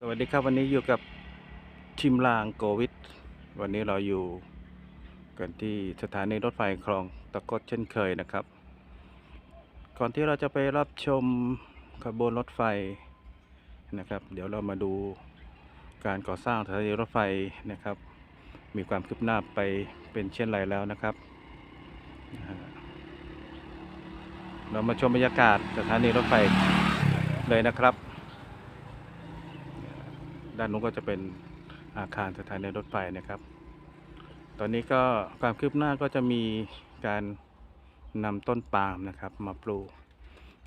สวัสดีครับวันนี้อยู่กับชิมลางโกวิดวันนี้เราอยู่กันที่สถานีรถไฟคลองตะกดเช่นเคยนะครับ ก่อนที่เราจะไปรับชมขบวนรถไฟนะครับ เดี๋ยวเรามาดูการก่อสร้างสถานีรถไฟนะครับ มีความคืบหน้าไปเป็นเช่นไรแล้วนะครับ เรามาชมบรรยากาศสถานีรถไฟเลยนะครับ ด้านนู้นก็จะเป็นอาคารสถานีรถไฟนะครับ ตอนนี้ก็ความคืบหน้าก็จะมีการนำต้นปาล์มนะครับ มาปลูก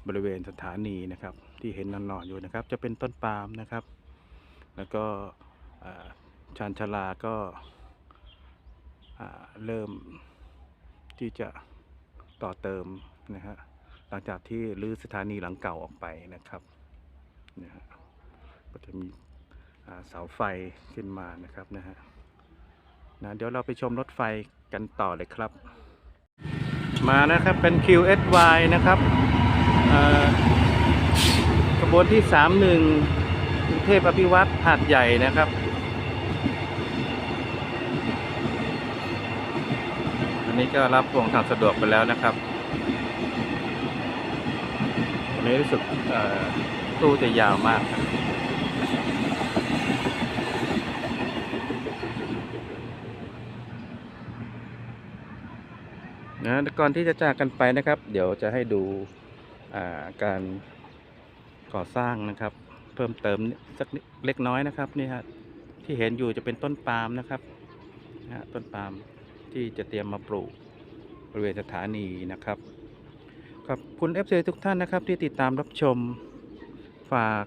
บริเวณสถานีนะครับ ที่เห็นนอนๆอยู่นะครับ จะเป็นต้นปาล์มนะครับ แล้วก็ชานชาลาก็เริ่มที่จะต่อเติมนะฮะหลังจากที่รื้อสถานีหลังเก่าออกไปนะครับนะฮะก็จะมี เสาไฟขึ้นมานะครับนะฮะนะเดี๋ยวเราไปชมรถไฟกันต่อเลยครับ มานะครับเป็น QSY นะครับขบวนที่ 31กรุงเทพอภิวัตรหาดใหญ่นะครับ อันนี้ก็รับพวงทางสะดวกไปแล้วนะครับอันนี้รู้สึกตู้จะยาวมากครับ นะก่อนที่จะจากกันไปนะครับ เดี๋ยวจะให้ดูาการก่อสร้างนะครับ เพิ่มเติมสักนิดเล็กน้อยนะครับนี่ฮะที่เห็นอยู่จะเป็นต้นปาล์มนะครับนะฮะต้นปาล์มที่จะเตรียมมาปลูกบริเวณสถานีนะครับขอบคุณ FC ทุกท่านนะครับ ที่ติดตามรับชมฝาก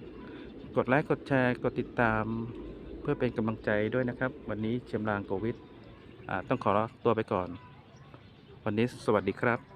กดไลค์กดแชร์กดติดตามเพื่อเป็นกำลังใจด้วยนะครับ วันนี้เชียมรางโควิดอ่าต้องขอตัวไปก่อน วันนี้สวัสดีครับ